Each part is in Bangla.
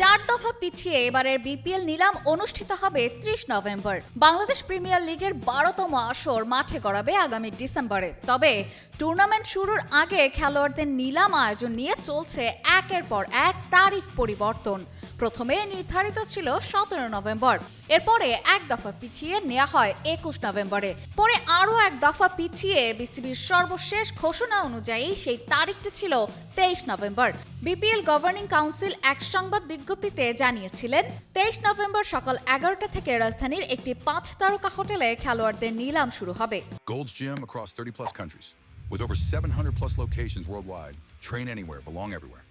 চার দফা পিছিয়ে এবারের বিপিএল নিলাম অনুষ্ঠিত হবে ত্রিশ নভেম্বর। বাংলাদেশ প্রিমিয়ার লিগের বারোতম আসর মাঠে গড়াবে আগামী ডিসেম্বরে। তবে টুর্নামেন্ট শুরুর আগে খেলোয়াড়দের নিলাম আয়োজন নিয়ে চলছে একের পর এক তারিখ পরিবর্তন। প্রথমে নির্ধারিত ছিল সতেরো নভেম্বর। এরপরে এক দফা পিছিয়ে নেওয়া হয় একুশ নভেম্বরে। পরে আরও এক দফা পিছিয়ে বিসিবির সর্বশেষ ঘোষণা অনুযায়ী সেই তারিখটি ছিল তেইশ নভেম্বর। বিপিএল গভর্নিং কাউন্সিল এক সংবাদ বিজ্ঞপ্তিতে জানিয়েছিলেন, তেইশ নভেম্বর সকাল এগারোটা থেকে রাজধানীর একটি পাঁচ তারকা হোটেলে খেলোয়াড়দের নিলাম শুরু হবে। Gold's Gym across 30 plus countries. With over 700 plus locations worldwide, train anywhere, belong everywhere.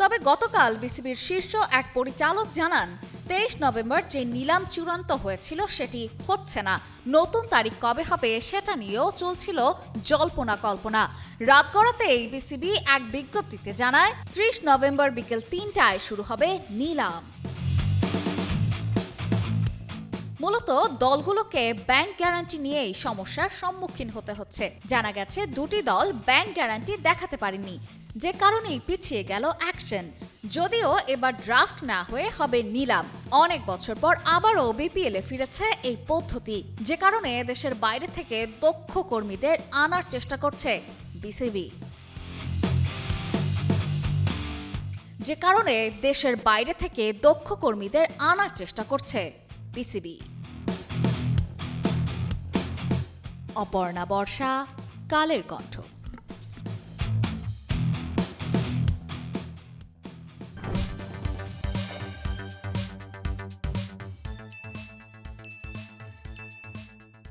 তবে গতকাল বিসিবির শীর্ষ এক পরিচালক জানান তেইশ নভেম্বর যে নিলাম চূড়ান্ত হয়েছিল সেটি হচ্ছে না। নতুন তারিখ কবে হবে সেটা নিয়েও চলছিল জল্পনা কল্পনা। রাত গড়াতেই বিসিবি এক বিজ্ঞপ্তিতে জানায় ত্রিশ নভেম্বর বিকেল তিনটায় শুরু হবে নিলাম। মূলত দলগুলোকে ব্যাংক গ্যারান্টি নিয়েই সমস্যার সম্মুখীন হতে হচ্ছে। জানা গেছে, দুটি দল ব্যাংক গ্যারান্টি দেখাতে পারেনি। যে কারণেই পিছিয়ে গেল অ্যাকশন যদিও এবার ড্রাফট না হয়ে হবে নিলাম। অনেক বছর পর আবারও বিপিএল এ ফিরেছে এই পদ্ধতি। যে কারণে দেশের বাইরে থেকে দক্ষ কর্মীদের আনার চেষ্টা করছে বিসিবি যে কারণে দেশের বাইরে থেকে দক্ষ কর্মীদের আনার চেষ্টা করছে বিসিবি অপর্ণা বর্ষা কালের কণ্ঠ।